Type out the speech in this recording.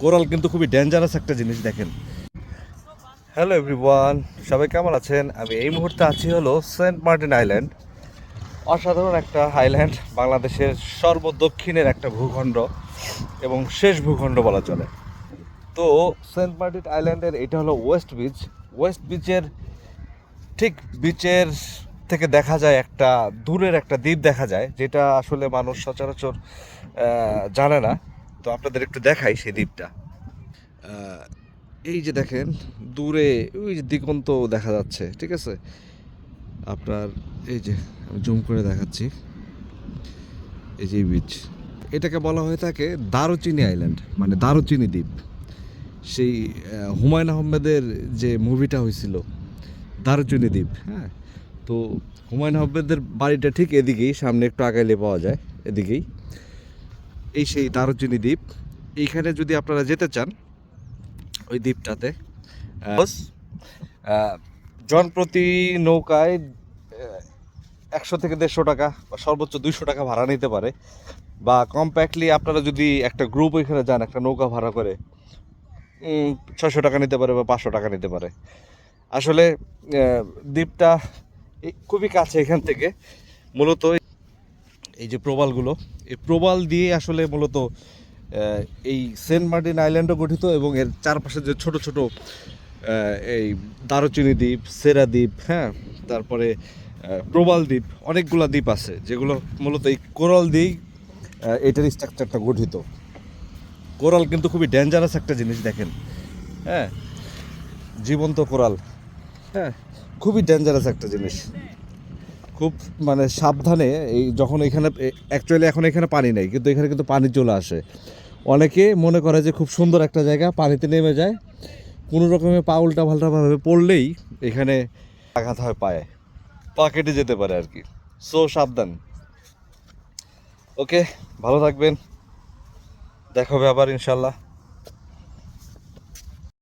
Coral কিন্তু খুবই dangerous একটা জিনিস, দেখেন। হ্যালো এভরিওয়ান সবাই কেমন আছেন? আমি এই মুহূর্তে আছি হলো সেন্ট মার্টিন আইল্যান্ড অসাধারণ একটা আইল্যান্ড বাংলাদেশের সর্বদক্ষিণের একটা ভূখণ্ড এবং শেষ ভূখণ্ড বলা চলে। তো সেন্ট মার্টিন আইল্যান্ডের এটা হলো ওয়েস্ট বিচ ওয়েস্ট বিচের ঠিক বিচের থেকে দেখা যায় একটা, দূরের একটা দ্বীপ দেখা যায়, যেটা আসলে মানুষ সচরাচর জানে না। তো আপনাদের একটু দেখাই সেই দ্বীপটা। এই যে দেখেন, দূরে ওই যে দিগন্ত দেখা যাচ্ছে, ঠিক আছে? আপনার এই যে আমি জুম করে দেখাচ্ছি, এই যে বিচ এটাকে বলা হয়ে থাকে দারুচিনি আইল্যান্ড মানে দারুচিনি দ্বীপ। সেই হুমায়ুন আহমেদের যে মুভিটা হয়েছিল, দারুচিনি দ্বীপ হ্যাঁ? তো হুমায়ুন আহমেদের বাড়িটা ঠিক এদিকেই, সামনে একটু আগাইলে পাওয়া যায়, এদিকেই। এই সেই দারুচিনি দ্বীপ। এইখানে যদি আপনারা যেতে চান, ওই দ্বীপটাতে জনপ্রতি নৌকায় একশো থেকে দেড়শো টাকা বা সর্বোচ্চ দুইশো টাকা ভাড়া নিতে পারে। বা কম্প্যাক্টলি আপনারা যদি একটা গ্রুপ ওইখানে যান, একটা নৌকা ভাড়া করে ছশো টাকা নিতে পারে বা পাঁচশো টাকা নিতে পারে। আসলে দ্বীপটা খুবই কাছে এখান থেকে। মূলত এই যে প্রবালগুলো, এই প্রবাল দিয়ে আসলে মূলত এই সেন্ট মার্টিন আইল্যান্ডও গঠিত এবং এর চারপাশে যে ছোট ছোট এই দারুচিনি দ্বীপ, সেরা দ্বীপ হ্যাঁ তারপরে প্রবাল দ্বীপ, অনেকগুলো দ্বীপ আছে, যেগুলো মূলত এই কোরাল দিয়েই এটার স্ট্রাকচারটা গঠিত। কোরাল কিন্তু খুবই ডেঞ্জারাস একটা জিনিস, দেখেন হ্যাঁ জীবন্ত কোরাল হ্যাঁ খুবই ডেঞ্জারাস একটা জিনিস। খুব মানে সাবধানে এই যখন এখানে অ্যাকচুয়ালি এখন এখানে পানি নেই, কিন্তু এখানে কিন্তু পানি চলে আসে। অনেকে মনে করে যে খুব সুন্দর একটা জায়গা, পানিতে নেমে যায়। কোনো রকমে পা উল্টা পাল্টাভাবে পড়লেই এখানে আঘাত হয় পায়ে। পা কেটে যেতে পারে আর কি। সো সাবধান। ওকে ভালো থাকবেন। দেখা হবে আবার ইনশাল্লাহ